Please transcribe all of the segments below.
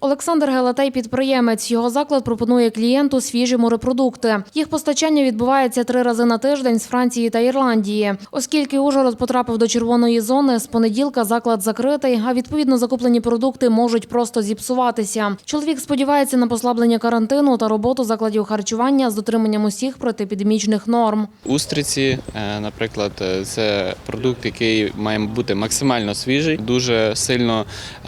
Олександр Гелатей – підприємець. Його заклад пропонує клієнту свіжі морепродукти. Їх постачання відбувається три рази на тиждень з Франції та Ірландії. Оскільки Ужгород потрапив до червоної зони, з понеділка заклад закритий, а відповідно закуплені продукти можуть просто зіпсуватися. Чоловік сподівається на послаблення карантину та роботу закладів харчування з дотриманням усіх протиепідемічних норм. Устриці, е, наприклад, е, це продукт, який має бути максимально свіжий. Дуже сильно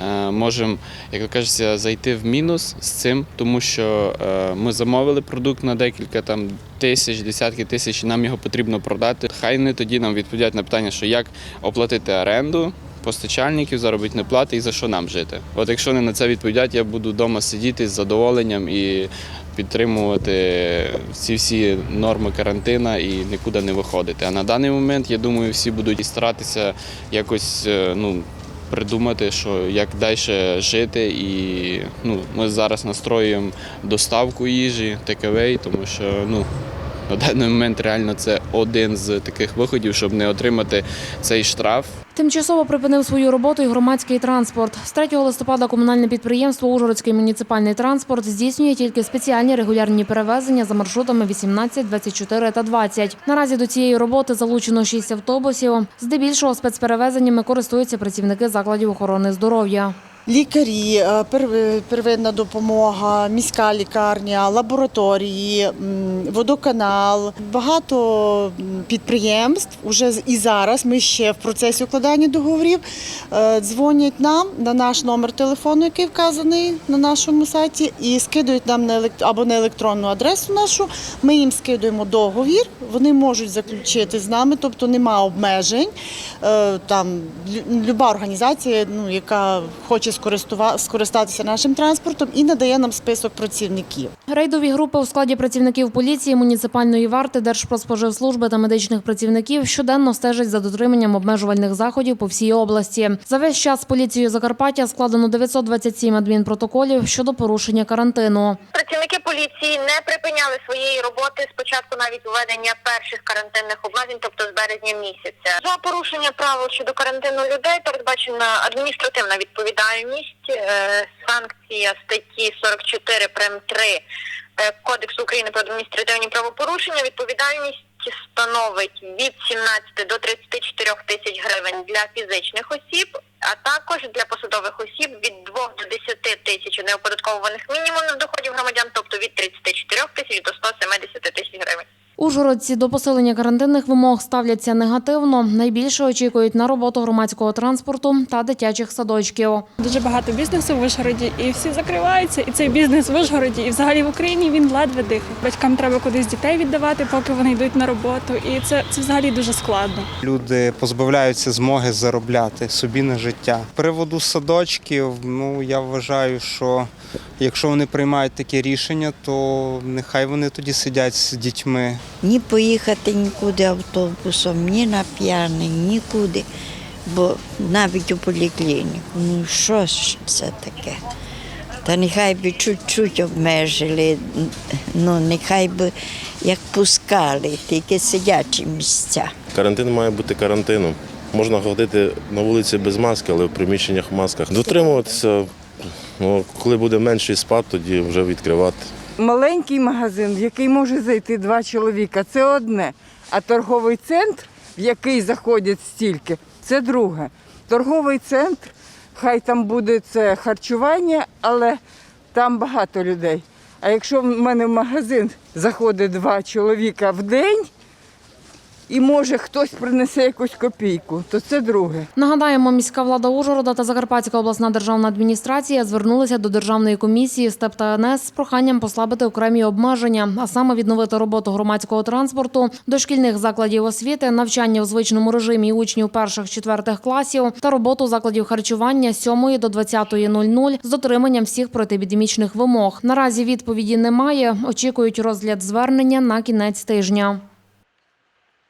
е, можемо, як то кажеться, зайти в мінус з цим, тому що е, ми замовили продукт на декілька там тисяч, десятки тисяч, і нам його потрібно продати. Хай не тоді нам відповідають на питання, що як оплатити оренду. Постачальників заробітні плати і за що нам жити. От якщо не на це відповідають, я буду вдома сидіти з задоволенням і підтримувати ці всі норми карантину і нікуди не виходити. А на даний момент я думаю, всі будуть старатися якось е, ну. Придумати, що як далі жити, і ну, ми зараз настроюємо доставку їжі, текавей, тому що ну, на даний момент реально це один з таких виходів, щоб не отримати цей штраф. Тимчасово припинив свою роботу і громадський транспорт. З 3 листопада комунальне підприємство Ужгородський муніципальний транспорт здійснює тільки спеціальні регулярні перевезення за маршрутами 18, 24 та 20. Наразі до цієї роботи залучено 6 автобусів. Здебільшого спецперевезеннями користуються працівники закладів охорони здоров'я. Лікарі, е, первинна допомога, міська лікарня, лабораторії, водоканал. Багато підприємств уже і зараз ми ще в процесі укладання договорів е, дзвонять нам на наш номер телефону, який вказаний на нашому сайті, і скидують нам на елект- або на електронну адресу нашу. Ми їм скидуємо договір. Вони можуть заключити з нами, тобто нема обмежень. Е, Там люба організація, ну яка хоче скористатися нашим транспортом, і надає нам список працівників. Рейдові групи у складі працівників поліції, муніципальної варти, Держпродспоживслужби та медичних працівників щоденно стежать за дотриманням обмежувальних заходів по всій області. За весь час поліцією Закарпаття складено 927 адмінпротоколів щодо порушення карантину. Працівники поліції не припиняли своєї роботи спочатку навіть введення перших карантинних обмежень, тобто з березня місяця. За порушення правил щодо карантину людей передбачена адміністративна відповідальність, е, санкція статті 44 прим 3 е, Кодексу України про адміністративні правопорушення. Відповідальність становить від 17 до 34 тисяч гривень для фізичних осіб, а також для посадових осіб від 2 до 10 тисяч неоподатковуваних мінімумів доходів громадян, тобто від 34 тисяч до 170 тисяч гривень. Ужгородці до посилення карантинних вимог ставляться негативно. Найбільше очікують на роботу громадського транспорту та дитячих садочків. Дуже багато бізнесу в Вишгороді, і всі закриваються. І цей бізнес в Вишгороді, і взагалі в Україні він ледве дихає. Батькам треба кудись дітей віддавати, поки вони йдуть на роботу. І це, це взагалі дуже складно. Люди позбавляються змоги заробляти собі на життя. З Приводу садочків, ну я вважаю, що якщо вони приймають таке рішення, то нехай вони тоді сидять з дітьми. Ні поїхати нікуди автобусом, ні на п'яний, нікуди. Бо навіть у поліклініку. Ну що ж це таке? Та нехай би чуть-чуть обмежили, ну нехай би як пускали, тільки сидячі місця. Карантин має бути карантином. Можна ходити на вулиці без маски, але в приміщеннях в масках. Дотримуватися, ну, коли буде менший спад, тоді вже відкривати. Маленький магазин, в який може зайти два чоловіка, це одне. А торговий центр, в який заходять стільки, це друге. Торговий центр, хай там буде це харчування, але там багато людей. А якщо в мене в магазин заходить два чоловіка в день, і може хтось принесе якусь копійку, то це друге. Нагадаємо, міська влада Ужгорода та Закарпатська обласна державна адміністрація звернулися до Державної комісії СТЕП та НС з проханням послабити окремі обмеження, а саме відновити роботу громадського транспорту, дошкільних закладів освіти, навчання у звичному режимі учнів перших-четвертих класів та роботу закладів харчування з 7 до 20.00 з дотриманням всіх протиепідемічних вимог. Наразі відповіді немає. Очікують розгляд звернення на кінець тижня.